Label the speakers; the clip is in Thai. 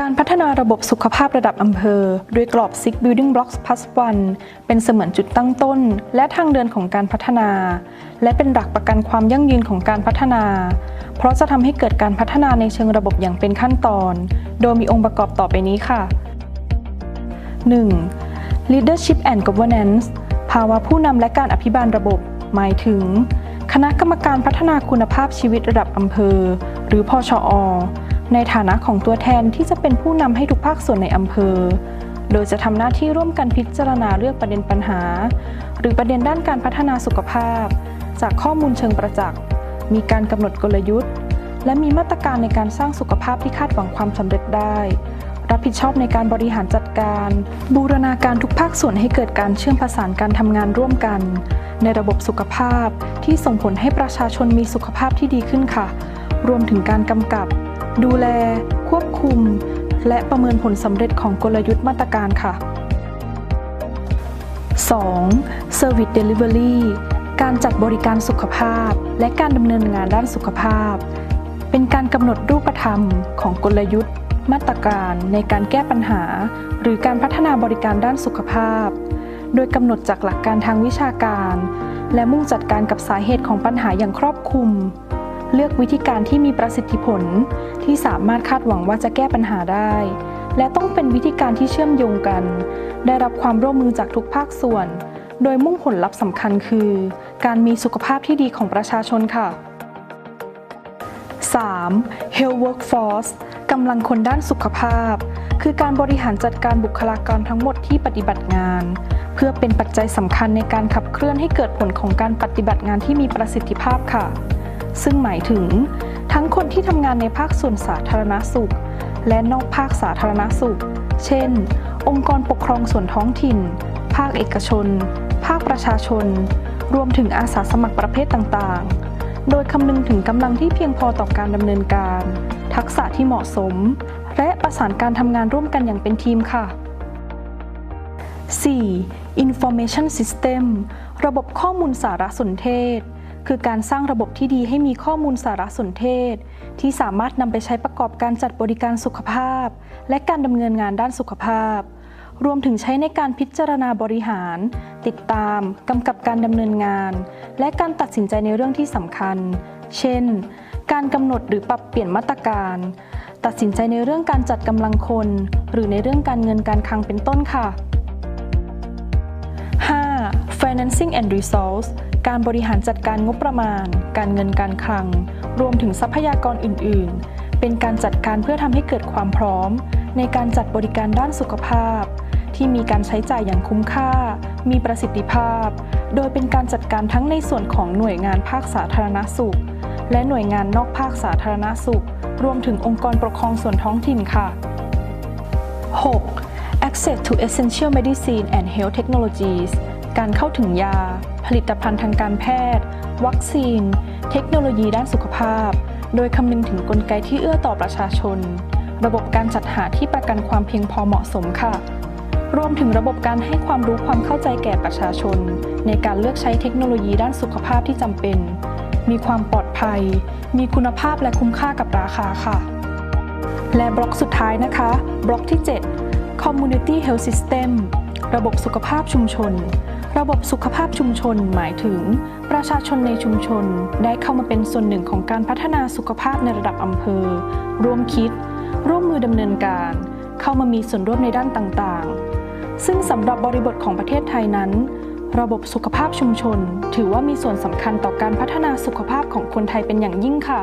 Speaker 1: การพัฒนาระบบสุขภาพระดับอำเภอ โดยกรอบ Six Building Blocks Plus One เป็นเสมือนจุดตั้งต้น และทางเดินของการพัฒนา และเป็นหลักประกันความยั่งยืนของการพัฒนา เพราะจะทำให้เกิดการพัฒนาในเชิงระบบอย่างเป็นขั้นตอน โดยมีองค์ประกอบต่อไปนี้ค่ะ 1. leadership and governance ภาวะผู้นำและการอภิบาลระบบ หมายถึง คณะกรรมการพัฒนาคุณภาพชีวิตระดับอำเภอ หรือพอชอ ในฐานะของตัวแทนที่จะเป็นผู้นำให้ทุกภาคส่วนในอำเภอ โดยจะทำหน้าที่ร่วมกันพิจารณาเลือกประเด็นปัญหา หรือประเด็นด้านการพัฒนาสุขภาพ จากข้อมูลเชิงประจักษ์ มีการกำหนดกลยุทธ์ และมีมาตรการในการสร้างสุขภาพที่คาดหวังความสำเร็จได้ รับผิดชอบในการบริหารจัดการ บูรณาการทุกภาคส่วนให้เกิดการเชื่อมประสานการทำงานร่วมกัน ในระบบสุขภาพที่ส่งผลให้ประชาชนมีสุขภาพที่ดีขึ้นค่ะ รวมถึงการกำกับ ดูแล ควบคุม และประเมินผลสำเร็จของกลยุทธ์มาตรการค่ะ 2. Service Delivery การจัดบริการสุขภาพ และการดำเนินงานด้านสุขภาพ เป็นการกำหนดรูปธรรมของกลยุทธ์ มาตรการในการแก้ปัญหา หรือการพัฒนาบริการด้านสุขภาพ โดยกำหนดจากหลักการทางวิชาการ และมุ่งจัดการกับสาเหตุของปัญหาอย่างครอบคลุม เลือกวิธีการที่มีประสิทธิผล ที่สามารถคาดหวังว่าจะแก้ปัญหาได้ และต้องเป็นวิธีการที่เชื่อมโยงกัน ได้รับความร่วมมือจากทุกภาคส่วน โดยมุ่งผลลัพธ์สำคัญคือ การมีสุขภาพที่ดีของประชาชนค่ะ 3. Health Workforce กำลังคนด้านสุขภาพ คือการบริหารจัดการบุคลากรทั้งหมดที่ปฏิบัติงาน เพื่อเป็นปัจจัยสำคัญในการขับเคลื่อนให้เกิดผลของการปฏิบัติงานที่มีประสิทธิภาพค่ะ ซึ่งหมายถึง ทั้งคนที่ทำงานในภาคส่วนสาธารณสุข และนอกภาคสาธารณสุข เช่น องค์กรปกครองส่วนท้องถิ่น ภาคเอกชน ภาคประชาชน รวมถึงอาสาสมัครประเภทต่างๆ โดยคำนึงถึงกำลังที่เพียงพอต่อการดำเนินการ ทักษะที่เหมาะสม และประสานการทำงานร่วมกันอย่างเป็นทีมค่ะ 4. Information System ระบบข้อมูลสารสนเทศ คือการสร้างระบบที่ดีให้มีข้อมูลสารสนเทศ ที่สามารถนำไปใช้ประกอบการจัดบริการสุขภาพ และการดำเนินงานด้านสุขภาพ รวมถึงใช้ในการพิจารณาบริหาร ติดตามกำกับการดำเนินงาน และการตัดสินใจในเรื่องที่สำคัญ เช่น การกำหนดหรือปรับเปลี่ยนมาตรการ ตัดสินใจในเรื่องการจัดกำลังคน หรือในเรื่องการเงินการคลังเป็นต้นค่ะ 5. Financing and Resource การบริหารจัดการงบประมาณ การเงินการคลัง รวมถึงทรัพยากรอื่น ๆ เป็นการจัดการเพื่อทำให้เกิดความพร้อม ในการจัดบริการด้านสุขภาพ ที่มีการใช้จ่ายอย่างคุ้มค่า มีประสิทธิภาพ โดยเป็นการจัดการทั้งในส่วนของหน่วยงานภาคสาธารณสุข และหน่วยงานนอกภาคสาธารณสุข รวมถึงองค์กรปกครองส่วนท้องถิ่นค่ะ 6. Access to essential medicine and health technologies การเข้าถึงยา ผลิตภัณฑ์ทางการแพทย์ วัคซีน เทคโนโลยีด้านสุขภาพ โดยคำนึงถึงกลไกที่เอื้อต่อประชาชน ระบบการจัดหาที่ประกันความเพียงพอเหมาะสมค่ะ รวมถึงระบบการให้ความรู้ความเข้าใจแก่ประชาชน ในการเลือกใช้เทคโนโลยีด้านสุขภาพที่จำเป็น มีความปลอดภัย มีคุณภาพและคุ้มค่ากับราคาค่ะ และบล็อกสุดท้ายนะคะ บล็อกที่ 7 Community Health System ระบบสุขภาพชุมชน ระบบสุขภาพชุมชนหมายถึง ประชาชนในชุมชนได้เข้ามาเป็นส่วนหนึ่งของการพัฒนาสุขภาพในระดับอำเภอ ร่วมคิด ร่วมมือดำเนินการ เข้ามามีส่วนร่วมในด้านต่างๆ ซึ่งสำหรับบริบทของประเทศไทยนั้น ระบบสุขภาพชุมชน ถือว่ามีส่วนสำคัญต่อการพัฒนาสุขภาพของคนไทยเป็นอย่างยิ่งค่ะ